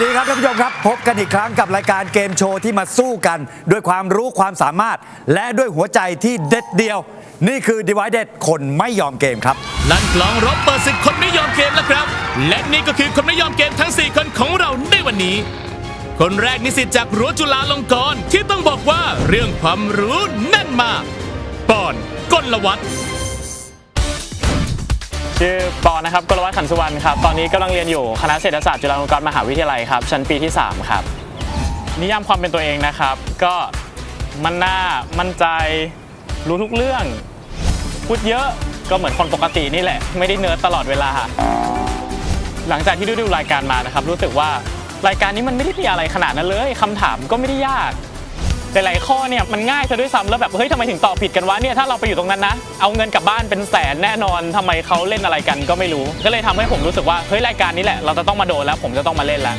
วัสดีครับท่านผู้ชมครับ พบกันอีกครั้งกับรายการเกมโชว์ที่มาสู้กัน ด้วยความรู้ความสามารถ และด้วยหัวใจที่เด็ดเดียว นี่คือ Divided คนไม่ยอมเกมครับ ลั่นกลองรบเปิดศึกคนไม่ยอมเกมแล้วครับ และนี่ก็คือคนไม่ยอมเกมทั้ง 4 คนของเราในวันนี้ คนแรกนิสิตจากรั้วจุฬาลงกรณ์ที่ต้องบอกว่าเรื่องความรู้แน่นมากปอนกลวัฒน์ ชื่อปอนะครับกลวัฒน์ขันสุวรรณครับ ตอนนี้กำลังเรียนอยู่คณะเศรษฐศาสตร์จุฬาลงกรณ์มหาวิทยาลัยครับ ชั้นปีที่ 3 ครับ นิยามความเป็นตัวเองนะครับ ก็มันหน้ามั่นใจรู้ทุกเรื่อง พูดเยอะก็เหมือนคนปกตินี่แหละ ไม่ได้เนิร์ดตลอดเวลา หลังจากที่ดูดูรายการมานะครับ รู้สึกว่ารายการนี้มันไม่ได้มีอะไรขนาดนั้นเลยคำถามก็ไม่ได้ยาก ลายๆข้อเนี่ยมันง่ายซะด้วยซ้ำแล้วแบบเฮ้ยทำไมถึงตอบผิดกันวะเนี่ยถ้าเราไปอยู่ตรงนั้นนะ เอาเงินกลับบ้านเป็นแสนแน่นอนทำไมเขาเล่นอะไรกันก็ไม่รู้ ก็เลยทำให้ผมรู้สึกว่าเฮ้ยรายการนี้แหละเราจะต้องมาโดนแล้วผมจะต้องมาเล่นแล้ว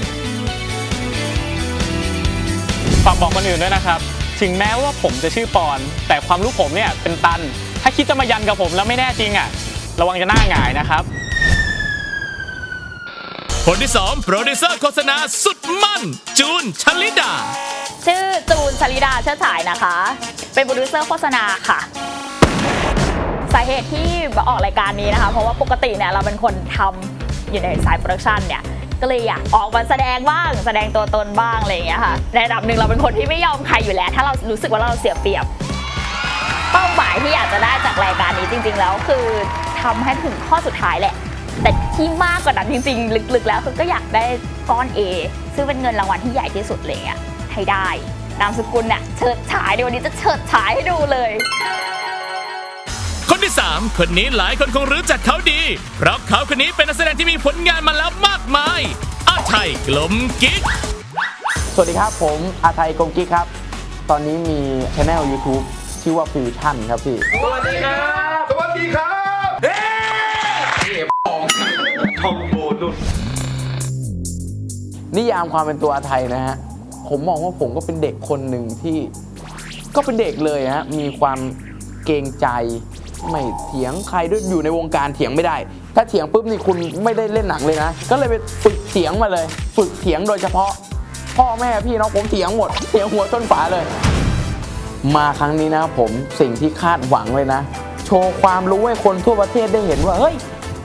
ฝากบอกคนอื่นด้วยนะครับ ถึงแม้ว่าผมจะชื่อปอน แต่ความรู้ผมเนี่ยเป็นตัน ถ้าคิดจะมายันกับผมแล้วไม่แน่จริงอะ ระวังจะหน้าหงายนะครับ คนที่2โปรดิวเซอร์โฆษณาสุดมั่น จูนชลิดา ชื่อจูนชลิดาเชิดฉายนะคะ เป็นโปรดิวเซอร์โฆษณาค่ะ สาเหตุที่มาออกรายการนี้นะคะ เพราะว่าปกติเนี่ยเราเป็นคนทำอยู่ในสายโปรดักชันเนี่ย ก็เลยอยากออกมาแสดงบ้างแสดงตัวตนบ้างอะไรอย่างเงี้ยค่ะ ในระดับหนึ่งเราเป็นคนที่ไม่ยอมใครอยู่แล้ว ถ้าเรารู้สึกว่าเราเสียเปรียบ เป้าหมายที่อยากจะได้จากรายการนี้จริง ๆ แล้วคือทำให้ถึงข้อสุดท้ายแหละ แต่ที่มากกว่านั้นจริง ๆ ลึกๆ แล้วคือก็อยากได้ก้อน A ซึ่งเป็นเงินรางวัลที่ใหญ่ที่สุดเลยอะ ให้ได้ นามสกุลเนี่ยเฉิดฉายเดี๋ยววันนี้จะเฉิดฉายให้ดูเลย คนที่ 3 คนนี้หลายคนคงรู้จักเขาดี เพราะเขาคนนี้เป็นนักแสดงที่มีผลงานมาแล้วมากมาย อาไทยกลมกิ๊ก สวัสดีครับผมอาไทยกงกิ๊กครับ ตอนนี้มีช anel YouTube ชื่อว่าฟิวชั่นครับพี่ สวัสดีครับเฮ้ยทอมโบนุดนิยามความเป็นตัวอาไทยนะฮะ ผมมองว่าผมก็เป็นเด็กคนหนึ่งที่ก็เป็นเด็กเลยฮะมีความเกรงใจไม่เถียงใครด้วยอยู่ในวงการเถียงไม่ได้ ถ้าเถียงปุ๊บนี่คุณไม่ได้เล่นหนังเลยนะ ก็เลยไปฝึกเถียงมาเลย ฝึกเถียงโดยเฉพาะ พ่อแม่พี่น้องผมเถียงหมดเถียงหัวต้นฝาเลย มาครั้งนี้นะผมสิ่งที่คาดหวังเลยนะ โชว์ความรู้ให้คนทั่วประเทศได้เห็นว่าเฮ้ย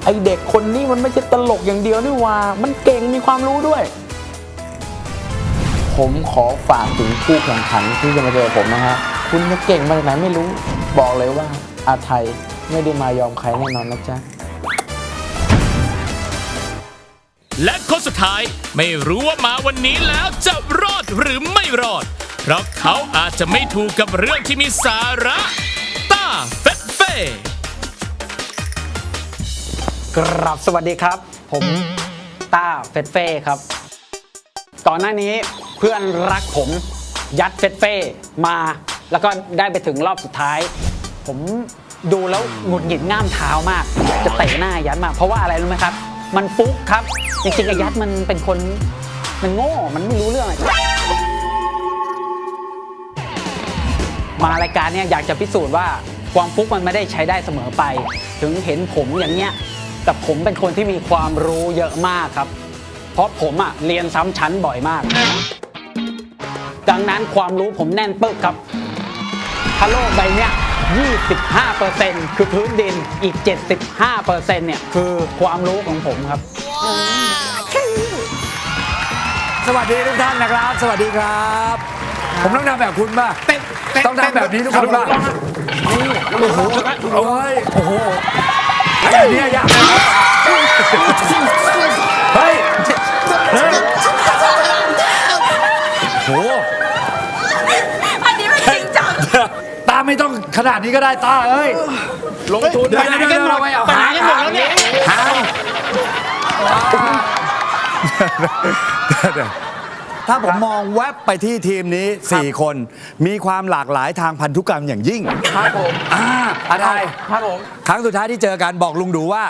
ไอเด็กคนนี้มันไม่ใช่ตลกอย่างเดียวนี่ว่า มันเก่งมีความรู้ด้วย ผมขอฝากถึงผู้แข่งขันที่จะมาเจอผมนะฮะ คุณจะเก่งมาจากไหนไม่รู้ บอกเลยว่าอาไทยไม่ได้มายอมใครแน่นอนนะจ๊ะ และคนสุดท้ายไม่รู้ว่ามาวันนี้แล้วจะรอดหรือไม่รอด เพราะเขาอาจจะไม่ถูกกับเรื่องที่มีสาระต้าเฟสเฟ่กรับสวัสดีครับ ผมต้าเฟสเฟ่ครับ ก่อนหน้านี้ เพื่อนรักผมยัดเฟสเฟ่มา แล้วก็ได้ไปถึงรอบสุดท้าย ผมดูแล้วหงุดหงิดง่ามเท้ามาก จะเตะหน้ายัดมา เพราะว่าอะไรรู้ไหมครับ มันฟุกครับ จริงๆอ้ยัดมันเป็นคนมันโง่มันไม่รู้เรื่องอะไรมารายการเนี่ยอยากจะพิสูจน์ว่าความฟุกมันไม่ได้ใช้ได้เสมอไป ถึงเห็นผมอย่างเนี้ยแต่ผมเป็นคนที่มีความรู้เยอะมากครับ เพราะผมอะเรียนซ้ำชั้นบ่อยมาก ดังนั้นความรู้ผมแน่นปึ๊กครับถ้าโลกใบเนี้ย25%คือพื้นดินอีก 75%เนี่ยคือความรู้ของผมครับ สวัสดีทุกท่านนะครับ สวัสดีครับ ผมต้องทำแบบคุณป่ะต้องทำแบบนี้ทุกคนป่ะนี่โอ้โหโอ้ยโอ้โหไอ้อันเนี้ยยาก ตาไม่ต้องขนาดนี้ก็ได้ตาเอ้ย ลงทุนเดี๋ยวเดี๋ยวเดี๋ยวเราไปเอาไปไหนกันหมดแล้วเนี่ยหางถ้าผมมองแวบไปที่ทีมนี้ 4 คน มีความหลากหลายทางพันธุกรรมอย่างยิ่งครับผมอ่าอะไรครับผมครั้งสุดท้ายที่เจอกันบอกลุงดูว่า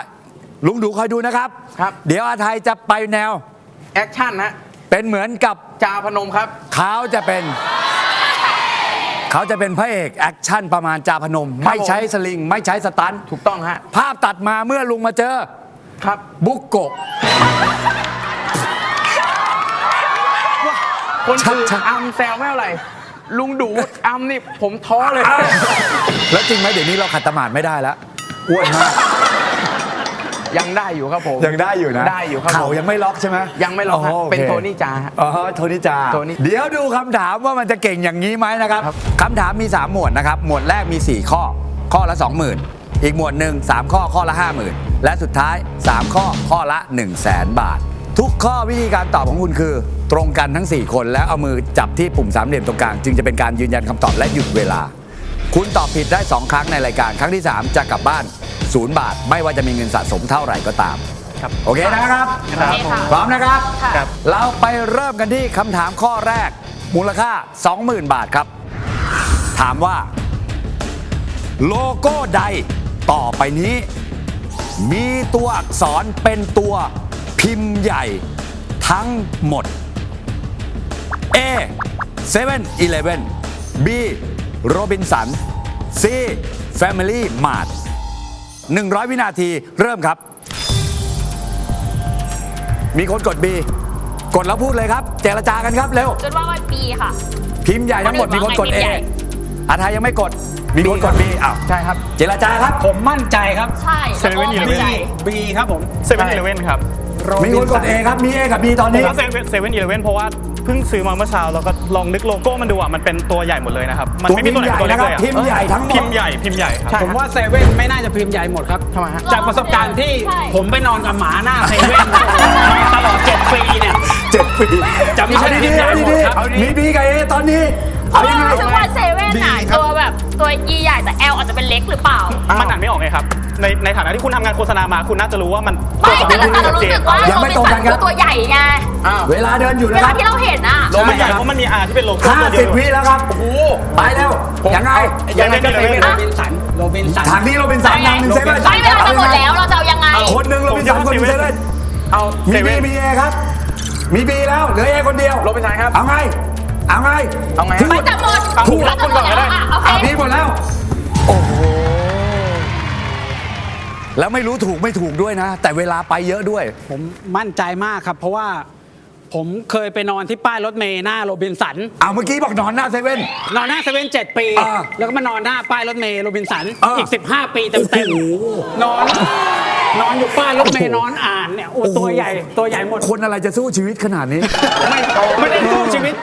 ลุงดูคอยดูนะครับครับ เดี๋ยวอาไทยจะไปแนว แอคชั่นนะเป็นเหมือนกับจาพนมครับเขาจะเป็น เขาจะเป็นพระเอกแอคชั่นประมาณจาพนมครับไม่ใช้สลิง ไม่ใช้สตันท์ถูกต้องฮะ ภาพตัดมาเมื่อลุงมาเจอ ครับ บุกโกะ คนชัดอื่นชัด อัมแซวไม่เท่าไหร่ลุงดูดอัมนี่ผมท้อเลย แล้วจริงไหมเดี๋ยวนี้เราขัดตะหมาดไม่ได้แล้วอ้วนมาก ยังได้อยู่ครับผมยังได้อยู่นะได้อยู่ครับเข่าผมยังไม่ล็อกใช่ไหมยังไม่ล็อกฮะโคเป็นโทนี่จาฮะ อ๋อโทนี่จาโทนี่เดี๋ยวดูคำถามว่ามันจะเก่งอย่างนี้ไหมนะครับครับ คำถามมี 3 หมวดนะครับ หมวดแรกมี 4 ข้อ ข้อละ 20,000 อีกหมวดหนึ่ง3 ข้อข้อละ 50,000 และสุดท้าย 3 ข้อข้อละ 1 0 0 0 0แบาท ทุกข้อวิธีการตอบของคุณคือ ตรงกันทั้ง 4 คนแล้วเอามือจับที่ปุ่มสามเหลี่ยมตรงกลางจึงจะเป็นการยืนยันคำตอบและหยุดเวลา คุณตอบผิดได้ 2 ครั้งในรายการ ครั้งที่ 3 จะกลับบ้าน 0บาท ไม่ว่าจะมีเงินสะสมเท่าไหร่ก็ตาม ครับ โอเคนะครับโอเคค่ะพร้อมนะครับค่ะครับ เราไปเริ่มกันที่คำถามข้อแรก มูลค่า 20,000 บาทครับ ถามว่า โลโก้ใดต่อไปนี้ มีตัวอักษรเป็นตัวพิมพ์ใหญ่ทั้งหมด A 7 11 B Robinson C Family Mart 100 วินาทีเริ่มครับ มีคนกด B กดแล้วพูดเลยครับ เจรจากันครับเร็ว จนว่าวันปีค่ะ พิมพ์ใหญ่ทั้งหมดมีคนกดพิมพ์ A ใหญ่อาทายยังไม่กด มีคนกด B อ้าวใช่ครับ เจรจาครับ ผมมั่นใจครับใช่เซเว่นอีเลแล้วเว่ก็นมั่นใจ B ครับผมเซเว่นอีเลเว่นครับ มีคนกด A ครับมี A กับ B ตอนผมนี้ว่าเซเว่นเซเว่นอีเลเว่นเพราะว่าเพิ่งซื้อมาเมื่อเช้าแล้วก็ลองนึกโลโก้มันดูอะมันเป็นตัวใหญ่หมดเลยนะครับมันไม่มีตัวไหนเป็นตัวเล็กเลยอะพิมพ์ใหญ่ทั้งหมดพิมพ์ใหญ่พิมพ์ใหญ่ครับใช่ผมว่าเซเว่นไม่น่าจะพิมพ์ใหญ่หมดครับทำไมฮะจากประสบการณ์ที่ใช่ผมไปนอนกับหมาหน้าเซเว่นมาตลอดเจ็ดปีเนี่ยเจ็ดปีจะไม่ใช่เอาดีพิมพ์ใหญ่ๆเอาหมดดีครับๆมี B กับ A ตอนนี้เพเอาราะยังไงว่ารู้สึกว่าเซเว่นน่ะตัวแบบตัวยีใหญ่แต่ L อาจจะเป็นเล็กหรือเปล่ามันอ่านไม่ออกไงครับ ในในฐานะที่คุณทำงานโฆษณามาคุณน่าจะรู้ว่ามันไม่ แต่เราเรารู้สึกว่ายังไม่ตรงกันครับ คือตัวใหญ่ไง อ้าวเวลาเดินอยู่เวนะคลารับ ที่เราเห็นอะ โลมันใหญ่เพราะมันมีอาที่เป็นโลโก้ห้าตัวเดีสิยบววิแล้วครับ โอ้โหไปแล้วยังไง ยังไงก็เซเว่นโรบินสัน โรบินสัน ทางนี้เราเป็นสามทางหนึ่งเซเว่นไม่เวลาจะหมดแล้วเราจะเอายังไง คนหนึ่งเราเป็นสามคนหนึ่งเซเว่นเอามีเซ B เว่นมี A ครับ มี B แล้วเหลือ A คนเดียว โรบินสันครับ เอาไง เอาไงเอาไงพูดไม่จะหมดถูกเราจะหมดแล้วอะโอเค อะพี่หมดแล้ว แล้วไม่รู้ถูกไม่ถูกด้วยนะ แต่เวลาไปเยอะด้วย ผมมั่นใจมากครับ เพราะว่าผมเคยไปนอนที่ป้ายรถเมย์หน้าโรบินสัน เอาเมื่อกี้บอกนอนหน้าเซเว่น นอนหน้าเซเว่นเจ็ดปี อ่าแล้วก็มานอนหน้าป้ายรถเมย์โรบินสันอ่าอีก 15 ปีเต็มโอ้โห ๆนอน นอนอยู่ป้ายรถเมย์นอนอ่านเนี่ยโอ้โอ้โหตัวใหญ่ตัวใหญ่หมดคนอะไรจะสู้ชีวิตขนาดนี้ ไม่ไม่ได้สู้ชีวิต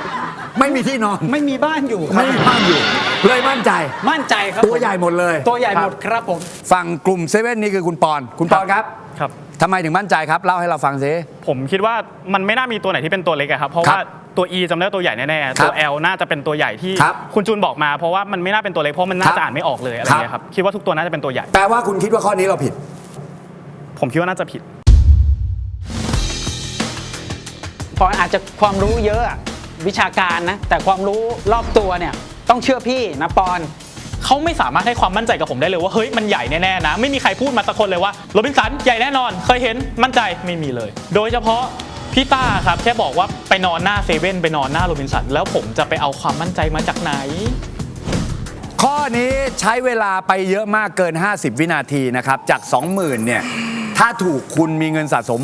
ไม่มีที่นอน ไม่มีบ้านอยู่ครับไม่มีบ้านอยู่ เลยมั่นใจ มั่นใจครับตัวใหญ่หมดเลย ตัวใหญ่หมดครับผม ฝั่งกลุ่มเซเว่นนี่คือคุณปอน คุณปอนครับครับ ทำไมถึงมั่นใจครับ เล่าให้เราฟังซิผมคิดว่ามันไม่น่ามีตัวไหนที่เป็นตัวเล็กอะครับ เพราะครับว่าตัว E จำได้ว่าตัวใหญ่แน่ๆ ตัว L น่าจะเป็นตัวใหญ่ที่ครับคุณจูนบอกมา เพราะว่ามันไม่น่าเป็นตัวเล็กเพราะมันน่าครับจะอ่านไม่ออกเลยอะไรครับเงี้ยครับ คิดว่าทุกตัวน่าจะเป็นตัวใหญ่ แปลว่าคุณคิดว่าข้อนี้เราผิด ผมคิดว่าน่าจะผิด ปอนอาจจะความรู้เยอะอะ วิชาการนะ แต่ความรู้รอบตัวเนี่ยต้องเชื่อพี่นะปอนเขาไม่สามารถให้ความมั่นใจกับผมได้เลยว่าเฮ้ยมันใหญ่แน่ๆนะ ไม่มีใครพูดมาสักคนเลยว่าโรบินสันใหญ่แน่นอน เคยเห็นมั่นใจไม่มีเลย โดยเฉพาะพี่ต้าครับแค่บอกว่าไปนอนหน้าเซเว่นไปนอนหน้าโรบินสันแล้วผมจะไปเอาความมั่นใจมาจากไหน ข้อนี้ใช้เวลาไปเยอะมากเกิน 50 วินาทีนะครับ จาก 20,000เนี่ยถ้าถูกคุณมีเงินสะสม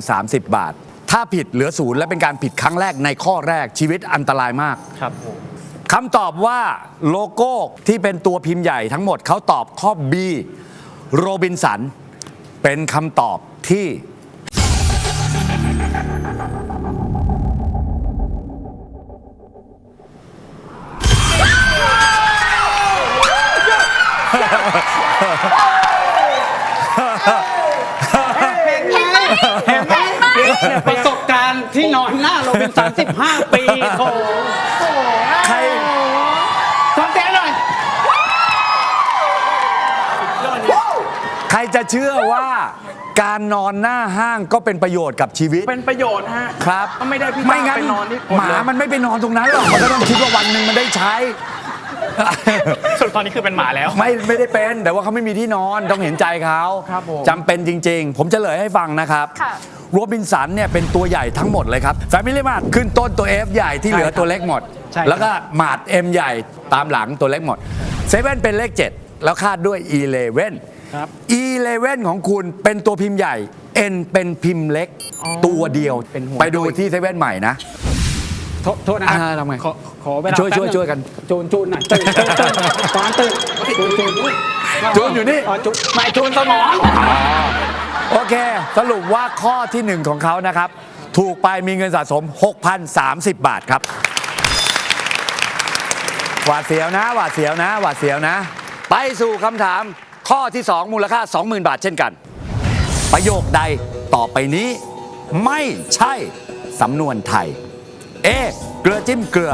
6,030 บาท ถ้าผิดเหลือศูนย์และเป็นการผิดครั้งแรกในข้อแรกชีวิตอันตรายมาก ครับคำตอบว่าโลโก้ที่เป็นตัวพิมพ์ใหญ่ทั้งหมดเขาตอบข้อ B โรบินสัน เป็นคำตอบที่ ประสบการณ์ที่นอนหน้าโรบินสัน15 ปีโถใครขอเสียงหน่อย ใครจะเชื่อว่าการนอนหน้าห้างก็เป็นประโยชน์กับชีวิต เป็นประโยชน์ฮะครับถ้าไม่ได้พี่ไม่ต้างั้น ไปนอนนี่หมามันไม่ไปนอนตรงนั้นหรอก มันก็ต้องคิดว่าวันหนึ่งมันได้ใช้สุดตอนนี้คือเป็นหมาแล้ว ไม่ไม่ได้เป็นแต่ว่าเขาไม่มีที่นอนต้องเห็นใจเขาครับผม จำเป็นจริง ๆ ผมจะเฉลยให้ฟังนะครับ ค่ะ โรบินสันเนี่ยเป็นตัวใหญ่ทั้งหมดเลยครับแฟมิลี่มาร์ขึ้นต้นตัว F ใหญ่ที่เหลือตัวเล็กหมด ใช่ครับ แล้วก็มาด M ใหญ่ตามหลังตัวเล็กหมดเซเว่นเป็นเลข 7 แล้วคาดด้วย 11 ครับ 11 ของคุณเป็นตัวพิมพ์ใหญ่ N เป็นพิมพ์เล็กตัวเดียว เป็นหัว ไปดูที่เซเว่นใหม่นะ โทษโทษนะครับอ่าทำไงขอขอเวลาช่วยแป๊บช่วยนึงช่วยกัน จูนจูนหน่อยตื่นตื่นตื่นตอนตื่นจูนจูนจูนอยู่นี่ อ๋อจูนไม่จูนสมอง โอเค สรุปว่าข้อที่หนึ่งของเขานะครับ ถูกไปมีเงินสะสม 6,030 บาทครับ หวาดเสียวนะ หวาดเสียวนะ หวาดเสียวนะ ไปสู่คำถามข้อที่ 2 มูลค่า 20,000 บาทเช่นกัน ประโยคใดต่อไปนี้ไม่ใช่สำนวนไทย A เกลือจิ้มเกลือ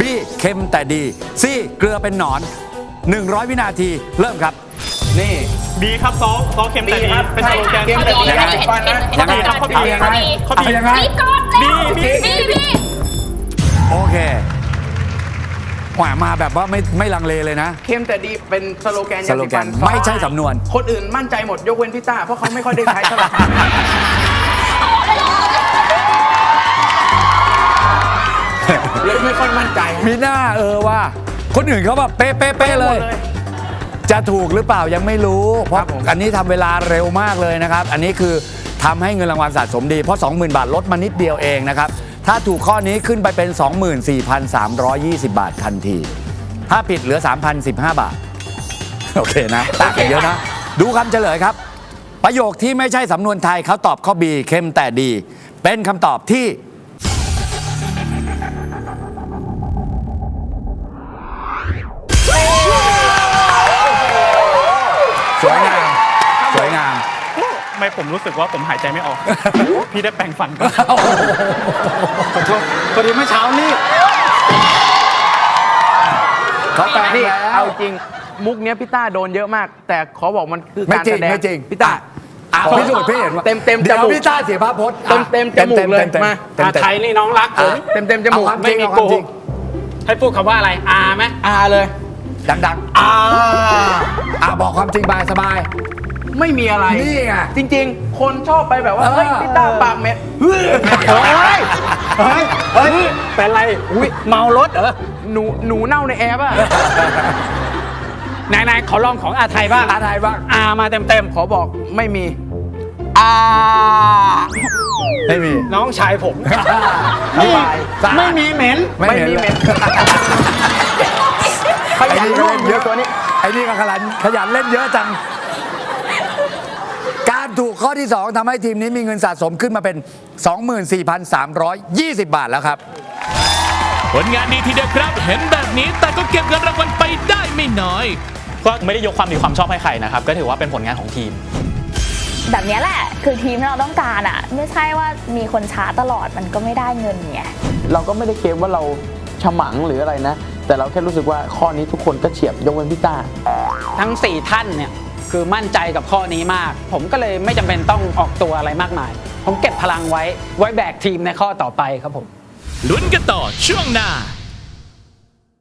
B เค็มแต่ดี C เกลือเป็นหนอน 100 วินาทีเริ่มครับ นี่ บีครับซอสซอสเค็มแต่ดีเป็นสโลแกนเกมแต่ดีนะฟันนะยังไงครับข้อ B เอายังไงข้อ B เอายังไงบีก่อนเร็วบีบีบีโอเคหวามาแบบว่าไม่ไม่ลังเลเลยนะ เค็มแต่ดีเป็นสโลแกนสยาโลสีแกฟันนไม่ใช่สำนวน คนอื่นมั่นใจหมดยกเว้นพี่ต้าเพราะเขาไม่ค่อยได้ใช้เท่าไหร่เลยไม่ค่อยมั่นใจ มีหน้าเออว่า คนอื่นเขาแบบเป๊ะเป๊ะเป๊ะเลย จะถูกหรือเปล่ายังไม่รู้ เพราะครับผมอันนี้ทำเวลาเร็วมากเลยนะครับ อันนี้คือทำให้เงินรางวัลสะสมดี เพราะ 20,000 บาทลดมานิดเดียวเองนะครับ ถ้าถูกข้อนี้ขึ้นไปเป็น 24,320 บาททันที ถ้าผิดเหลือ 3,015 บาท โอเคนะต่างกันเยอะนะ ดูคำเฉลยครับ ประโยคที่ไม่ใช่สำนวนไทยเขาตอบข้อ B เข้มแต่ดี เป็นคำตอบที่ มผมรู้สึกว่าผมหายใจไม่ออก พี่ได้แปรงฟันก่อนขอโทษพอดีเมื่อเช้านี่เขาแปลนี่แล้วเอาจริงมุกเนี้ยพี่ต้าโดนเยอะมาก แต่ขอบอกมันคือไม่การจริแสงดงไม่จริง พี่ต้า อะพิสูจน์พี่เห็นว่าเต็มเต็มเดี๋ยวจมูกพี่ต้าเสียภาพพจน์อะเต็มเต็มจมูกเลยต็ต็มาเต็มอาเต็ม ไทยนี่น้องรักผอะมเต็มเต็มจมูกเอาความจไม่ริงมีเอาคโกวามหจริงกให้พูดคำว่าอะไรอาไหมอาเลย ดังๆอ่าอะบอกความจริงไปสบาย ไม่มีอะไรนี่ไงจริง ๆ คนชอบไปแบบว่าเออ เฮ้ยพี่ต้าปากเหม็ดเฮ้ยเฮ้ยเฮ้ยเฮ้ยเป็นไรอุ้ยเมารถเหรอหนูหนูเน่าในแอร์ป่ะไหนๆขอลองของอาไทยบ้างอาไทยบ้างอามาเต็มขอบอกไม่มีอาไม่มี ๆน้องชายผมนี่นี่ไม่มีเหม็น ไม่ไม่เห็นมีเลเหม็ยนขยันร่วมเยอะตัวนี้ไอ้นี่ก็ขยันขยันเล่นเยอะจังการ ถูกข้อที่ 2ทำให้ทีมนี้มีเงินสะสมขึ้นมาเป็น 24,320 บาทแล้วครับ ผลงานดีทีเดียวครับ เห็นแบบนี้แต่ก็เก็บเงินรางวัลไปได้ไม่น้อย ก็ไม่ได้ยกความดีความชอบให้ใครนะครับ ก็ถือว่าเป็นผลงานของทีม แบบเนี้ยแหละ คือทีมที่เราต้องการอะ ไม่ใช่ว่ามีคนช้าตลอดมันก็ไม่ได้เงินไงเราก็ไม่ได้เคลมว่าเราฉมังหรืออะไรนะ แต่เราแค่รู้สึกว่าข้อนี้ทุกคนก็เฉียบยกเว้นพี่ต้า ทั้ง 4 ท่านเนี่ย คือมั่นใจกับข้อนี้มาก ผมก็เลยไม่จำเป็นต้องออกตัวอะไรมากมาย ผมเก็บพลังไว้ไว้แบกทีมในข้อต่อไปครับผม ลุ้นกันต่อช่วงหน้า